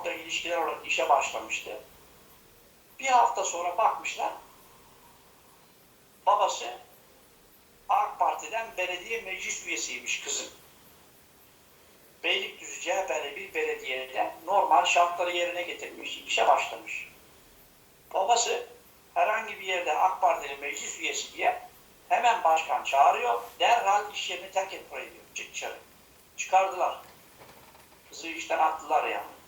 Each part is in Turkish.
halkla ilişkiler olarak işe başlamıştı. Bir hafta sonra bakmışlar, babası AK Parti'den belediye meclis üyesiymiş kızın. Beylikdüzü CHP'li bir belediyede normal şartları yerine getirmiş, işe başlamış. Babası herhangi bir yerde AK Partili meclis üyesi diye hemen başkan çağırıyor, derhal iş yerini terk et burayı diyor, çık dışarı. Çıkardılar. Kızı işten attılar yani.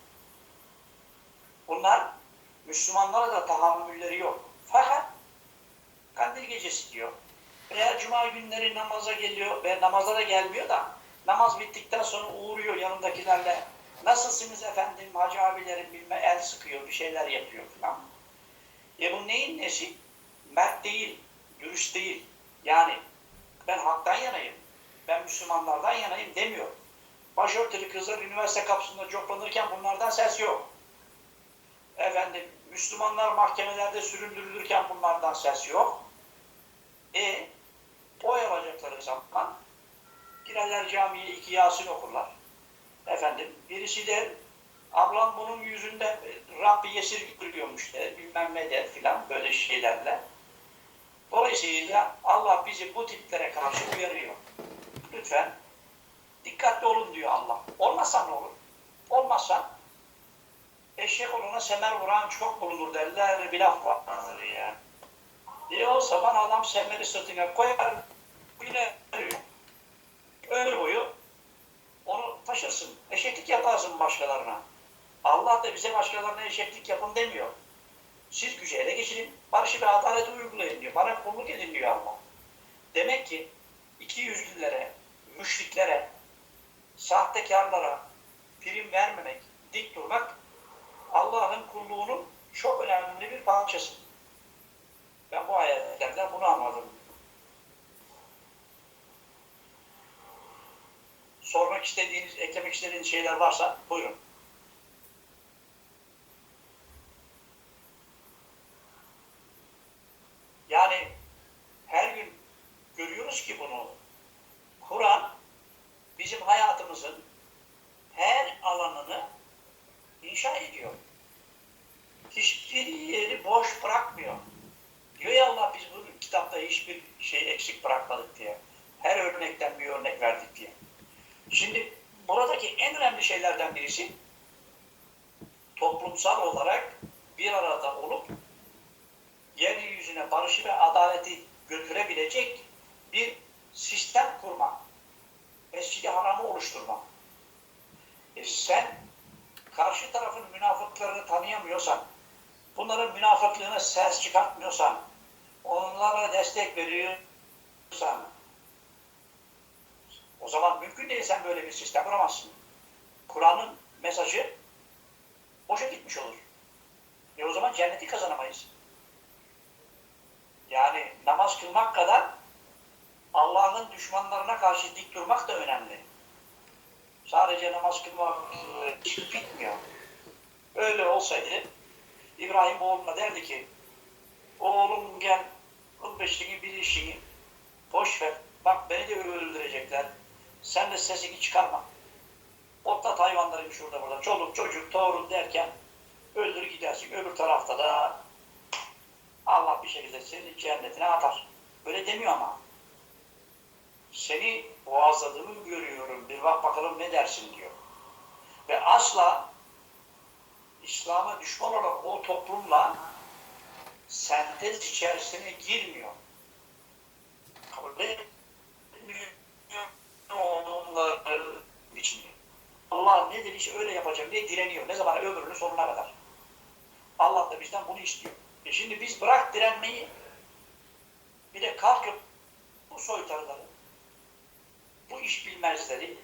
Bunlar Müslümanlara da tahammülleri yok. Fakat kandil gecesi diyor. Veya cuma günleri namaza geliyor ve namaza da gelmiyor da namaz bittikten sonra uğruyor yanındakilerle. Nasılsınız efendim hacı abilerim bilme el sıkıyor bir şeyler yapıyor falan. E bu neyin nesi? Mert değil, dürüst değil. Yani ben haktan yanayım, ben Müslümanlardan yanayım demiyor. Başörtülü kızlar üniversite kapısında coplanırken bunlardan ses yok. Efendim Müslümanlar mahkemelerde süründürülürken bunlardan ses yok. E oy alacakları zaman girerler camiye iki Yasin okurlar. Efendim birisi de ablam bunun yüzünde e, Rabbi yesir görüyormuş de bilmem ne der filan böyle şeylerle. Dolayısıyla Allah bizi bu tiplere karşı uyarıyor. Lütfen dikkatli olun diyor Allah. Olmazsa ne olur? Olmazsa eşek olana semer vuran çok bulunur derler bir laf vardır ya. Diye o zaman adam semeri sırtına koyar yine ömür boyu onu taşırsın. Eşeklik yaparsın başkalarına. Allah da bize başkalarına eşeklik yapın demiyor. Siz gücü ele geçirin, barışı ve adaleti uygulayın diyor. Bana kulluk edin diyor Allah. Demek ki iki yüzlülere, müşriklere, sahtekarlara prim vermemek, dik durmak Kulluğunun çok önemli bir parçası. Ben bu ayetlerden bunu anladım. Sormak istediğiniz, eklemek istediğiniz şeyler varsa buyurun. Yani her gün görüyoruz ki bunu. Kur'an bizim hayatımızın her alanını inşa ediyor. Hiçbir yeri boş bırakmıyor. Diyor ya Allah biz bu kitapta hiçbir şey eksik bırakmadık diye. Her örnekten bir örnek verdik diye. Şimdi buradaki en önemli şeylerden birisi toplumsal olarak bir arada olup yeryüzüne barışı ve adaleti götürebilecek bir sistem kurma. Mescid-i Haram'ı oluşturma. E sen karşı tarafın münafıklarını tanıyamıyorsan, bunların münafıklığına ses çıkartmıyorsan, onlara destek veriyorsan, o zaman mümkün değil sen böyle bir sistem kuramazsın. Kur'an'ın mesajı boşa gitmiş olur. E o zaman cenneti kazanamayız. Yani namaz kılmak kadar Allah'ın düşmanlarına karşı dik durmak da önemli. Sadece namaz kılmak e, bitmiyor. Öyle olsaydı İbrahim oğluna derdi ki oğlum gel kıl beşliğini bir işini boş ver. Bak beni de öldürecekler. Sen de sesini çıkarma. Otlat hayvanları şurada burada. Çoluk çocuk torun derken öldür gidersin. Öbür tarafta da Allah bir şekilde seni cennetine atar. Öyle demiyor ama. Seni boğazladığımı görüyorum. Bir bak bakalım ne dersin diyor. Ve asla İslam'a düşman olan o toplumla sentez içerisine girmiyor. Kabul etmiyor onların içinde. Allah ne demiş öyle yapacağım diye direniyor. Ne zaman ömrünün sonuna kadar. Allah da bizden bunu istiyor. E şimdi biz bırak direnmeyi bir de kalkıp bu soytarıları, bu iş bilmezleri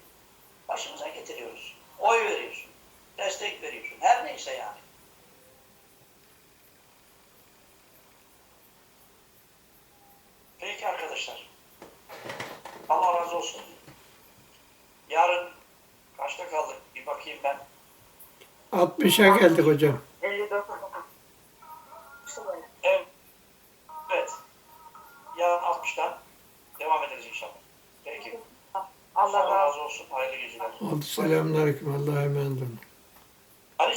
başımıza getiriyoruz. Oy veriyorsun, destek veriyorsun. Neyse yani. Peki arkadaşlar. Allah razı olsun. Yarın kaçta kaldık? Bir bakayım ben. 60'a geldik hocam. 59. Evet. Evet. Yarın 60'tan devam ederiz inşallah. Peki. Allah razı olsun. Hayırlı geceler. Oldu selamünaleyküm. Allah'a emanet olun. Ali